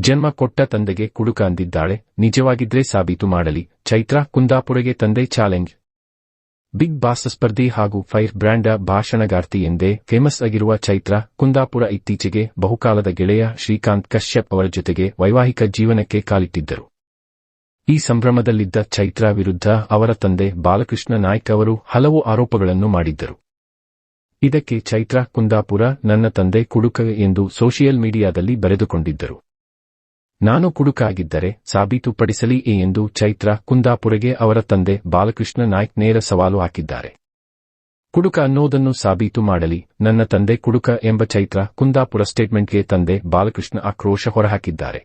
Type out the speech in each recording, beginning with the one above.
ಜನ್ಮ ಕೊಟ್ಟ ತಂದೆಗೆ ಕುಡುಕ ಅಂದಿದ್ದಾಳೆ. ನಿಜವಾಗಿದ್ರೆ ಸಾಬೀತು ಮಾಡಲಿ. ಚೈತ್ರಾ ಕುಂದಾಪುರಗೆ ತಂದೆ ಚಾಲೆಂಜ್. ಬಿಗ್ ಬಾಸ್ ಸ್ಪರ್ಧಿ ಹಾಗೂ ಫೈರ್ ಬ್ರ್ಯಾಂಡ ಭಾಷಣಗಾರ್ತಿ ಎಂದೇ ಫೇಮಸ್ ಆಗಿರುವ ಚೈತ್ರ ಕುಂದಾಪುರ ಇತ್ತೀಚೆಗೆ ಬಹುಕಾಲದ ಗೆಳೆಯ ಶ್ರೀಕಾಂತ್ ಕಶ್ಯಪ್ ಅವರ ಜೊತೆಗೆ ವೈವಾಹಿಕ ಜೀವನಕ್ಕೆ ಕಾಲಿಟ್ಟಿದ್ದರು. ಈ ಸಂಭ್ರಮದಲ್ಲಿದ್ದ ಚೈತ್ರ ವಿರುದ್ಧ ಅವರ ತಂದೆ ಬಾಲಕೃಷ್ಣ ನಾಯ್ಕ ಅವರು ಹಲವು ಆರೋಪಗಳನ್ನು ಮಾಡಿದ್ದರು. ಇದಕ್ಕೆ ಚೈತ್ರ ಕುಂದಾಪುರ ನನ್ನ ತಂದೆ ಕುಡುಕ ಎಂದು ಸೋಷಿಯಲ್ ಮೀಡಿಯಾದಲ್ಲಿ ಬರೆದುಕೊಂಡಿದ್ದರು. ನಾನು ಕುಡುಕ ಆಗಿದ್ದರೆ ಸಾಬೀತುಪಡಿಸಲಿ ಎಂದು ಚೈತ್ರ ಕುಂದಾಪುರಗೆ ಅವರ ತಂದೆ ಬಾಲಕೃಷ್ಣ ನಾಯ್ಕ್ ನೇರ ಸವಾಲು ಹಾಕಿದ್ದಾರೆ. ಕುಡುಕ ಅನ್ನೋದನ್ನು ಸಾಬೀತು ಮಾಡಲಿ, ನನ್ನ ತಂದೆ ಕುಡುಕ ಎಂಬ ಚೈತ್ರ ಕುಂದಾಪುರ ಸ್ಟೇಟ್ಮೆಂಟ್ಗೆ ತಂದೆ ಬಾಲಕೃಷ್ಣ ಆಕ್ರೋಶ ಹೊರಹಾಕಿದ್ದಾರೆ.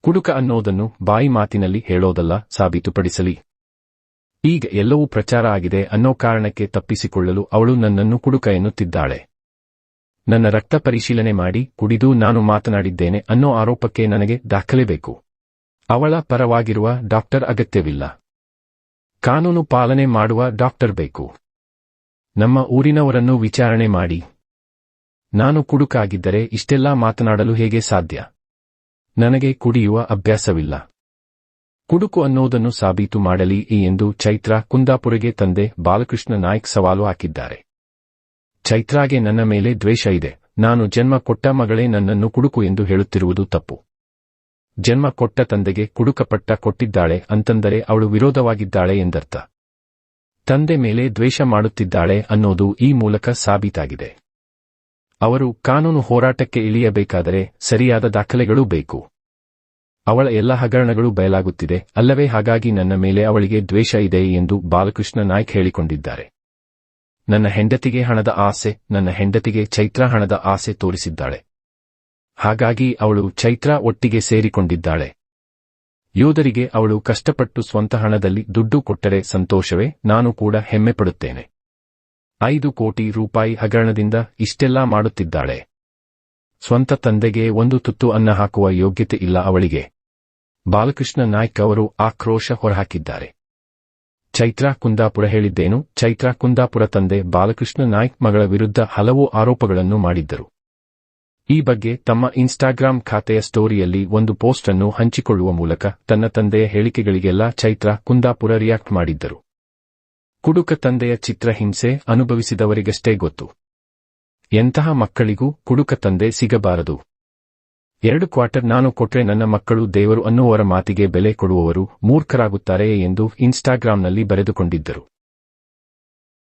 ಕುಡುಕ ಅನ್ನೋದನ್ನು ಬಾಯಿ ಮಾತಿನಲ್ಲಿ ಹೇಳೋದಲ್ಲ, ಸಾಬೀತುಪಡಿಸಲಿ. ಈಗ ಎಲ್ಲವೂ ಪ್ರಚಾರ ಆಗಿದೆ ಅನ್ನೋ ಕಾರಣಕ್ಕೆ ತಪ್ಪಿಸಿಕೊಳ್ಳಲು ಅವಳು ನನ್ನನ್ನು ಕುಡುಕ ಎನ್ನುತ್ತಿದ್ದಾಳೆ. ನನ್ನ ರಕ್ತ ಪರಿಶೀಲನೆ ಮಾಡಿ, ಕುಡಿದು ನಾನು ಮಾತನಾಡಿದ್ದೇನೆ ಅನ್ನೋ ಆರೋಪಕ್ಕೆ ನನಗೆ ದಾಖಲೆ ಬೇಕು. ಅವಳ ಪರವಾಗಿರುವ ಡಾಕ್ಟರ್ ಅಗತ್ಯವಿಲ್ಲ. ಕಾನೂನು ಪಾಲನೆ ಮಾಡುವ ಡಾಕ್ಟರ್ ಬೇಕು. ನಮ್ಮ ಊರಿನವರನ್ನು ವಿಚಾರಣೆ ಮಾಡಿ. ನಾನು ಕುಡುಕಾಗಿದ್ದರೆ ಇಷ್ಟೆಲ್ಲಾ ಮಾತನಾಡಲು ಹೇಗೆ ಸಾಧ್ಯ? ನನಗೆ ಕುಡಿಯುವ ಅಭ್ಯಾಸವಿಲ್ಲ. ಕುಡುಕು ಅನ್ನೋದನ್ನು ಸಾಬೀತು ಮಾಡಲಿ ಎಂದು ಚೈತ್ರ ಕುಂದಾಪುರಗೆ ತಂದೆ ಬಾಲಕೃಷ್ಣ ನಾಯ್ಕ್ ಸವಾಲು ಹಾಕಿದ್ದಾರೆ. ಚೈತ್ರಾಗೆ ನನ್ನ ಮೇಲೆ ದ್ವೇಷ ಇದೆ. ನಾನು ಜನ್ಮ ಕೊಟ್ಟ ಮಗಳೇ ನನ್ನನ್ನು ಕುಡುಕು ಎಂದು ಹೇಳುತ್ತಿರುವುದು ತಪ್ಪು. ಜನ್ಮ ಕೊಟ್ಟ ತಂದೆಗೆ ಕುಡುಕಪಟ್ಟ ಕೊಟ್ಟಿದ್ದಾಳೆ ಅಂತಂದರೆ ಅವಳು ವಿರೋಧವಾಗಿದ್ದಾಳೆ ಎಂದರ್ಥ. ತಂದೆ ಮೇಲೆ ದ್ವೇಷ ಮಾಡುತ್ತಿದ್ದಾಳೆ ಅನ್ನೋದು ಈ ಮೂಲಕ ಸಾಬೀತಾಗಿದೆ. ಅವರು ಕಾನೂನು ಹೋರಾಟಕ್ಕೆ ಇಳಿಯಬೇಕಾದರೆ ಸರಿಯಾದ ದಾಖಲೆಗಳೂ ಬೇಕು. ಅವಳ ಎಲ್ಲ ಹಗರಣಗಳು ಬಯಲಾಗುತ್ತಿದೆ. ಅಲ್ಲವೇ ಹಾಗಾಗಿ ನನ್ನ ಮೇಲೆ ಅವಳಿಗೆ ದ್ವೇಷ ಇದೆ ಎಂದು ಬಾಲಕೃಷ್ಣ ನಾಯ್ಕ್ ಹೇಳಿಕೊಂಡಿದ್ದಾರೆ. ನನ್ನ ಹೆಂಡತಿಗೆ ಹಣದ ಆಸೆ, ನನ್ನ ಹೆಂಡತಿಗೆ ಚೈತ್ರ ಹಣದ ಆಸೆ ತೋರಿಸಿದ್ದಾಳೆ. ಹಾಗಾಗಿ ಅವಳು ಚೈತ್ರ ಒಟ್ಟಿಗೆ ಸೇರಿಕೊಂಡಿದ್ದಾಳೆ. ಯೋಧರಿಗೆ ಅವಳು ಕಷ್ಟಪಟ್ಟು ಸ್ವಂತ ಹಣದಲ್ಲಿ ದುಡ್ಡು ಕೊಟ್ಟರೆ ಸಂತೋಷವೇ, ನಾನು ಕೂಡ ಹೆಮ್ಮೆ ಪಡುತ್ತೇನೆ. ಐದು ಕೋಟಿ ರೂಪಾಯಿ ಹಗರಣದಿಂದ ಇಷ್ಟೆಲ್ಲಾ ಮಾಡುತ್ತಿದ್ದಾಳೆ. ಸ್ವಂತ ತಂದೆಗೆ ಒಂದು ತುತ್ತು ಅನ್ನ ಹಾಕುವ ಯೋಗ್ಯತೆ ಇಲ್ಲ ಅವಳಿಗೆ. ಬಾಲಕೃಷ್ಣ ನಾಯ್ಕ ಅವರು ಆಕ್ರೋಶ ಹೊರಹಾಕಿದ್ದಾರೆ. ಚೈತ್ರ ಕುಂದಾಪುರ ಹೇಳಿದ್ದೇನು? ಚೈತ್ರ ಕುಂದಾಪುರ ತಂದೆ ಬಾಲಕೃಷ್ಣ ನಾಯ್ಕ್ ಮಗಳ ವಿರುದ್ಧ ಹಲವು ಆರೋಪಗಳನ್ನು ಮಾಡಿದ್ದರು. ಈ ಬಗ್ಗೆ ತಮ್ಮ ಇನ್ಸ್ಟಾಗ್ರಾಂ ಖಾತೆಯ ಸ್ಟೋರಿಯಲ್ಲಿ ಒಂದು ಪೋಸ್ಟ್ ಅನ್ನು ಹಂಚಿಕೊಳ್ಳುವ ಮೂಲಕ ತನ್ನ ತಂದೆಯ ಹೇಳಿಕೆಗಳಿಗೆಲ್ಲ ಚೈತ್ರ ಕುಂದಾಪುರ ರಿಯಾಕ್ಟ್ ಮಾಡಿದ್ದರು. ಕುಡುಕ ತಂದೆಯ ಚಿತ್ರ ಹಿಂಸೆ ಅನುಭವಿಸಿದವರಿಗಷ್ಟೇ ಗೊತ್ತು. ಎಂತಹ ಮಕ್ಕಳಿಗೂ ಕುಡುಕ ತಂದೆ ಸಿಗಬಾರದು. ಎರಡು ಕ್ವಾರ್ಟರ್ ನಾನು ಕೊಟ್ರೆ ನನ್ನ ಮಕ್ಕಳು ದೇವರು ಅನ್ನುವರ ಮಾತಿಗೆ ಬೆಲೆ ಕೊಡುವವರು ಮೂರ್ಖರಾಗುತ್ತಾರೆ ಎಂದು ಇನ್ಸ್ಟಾಗ್ರಾಂನಲ್ಲಿ ಬರೆದುಕೊಂಡಿದ್ದರು.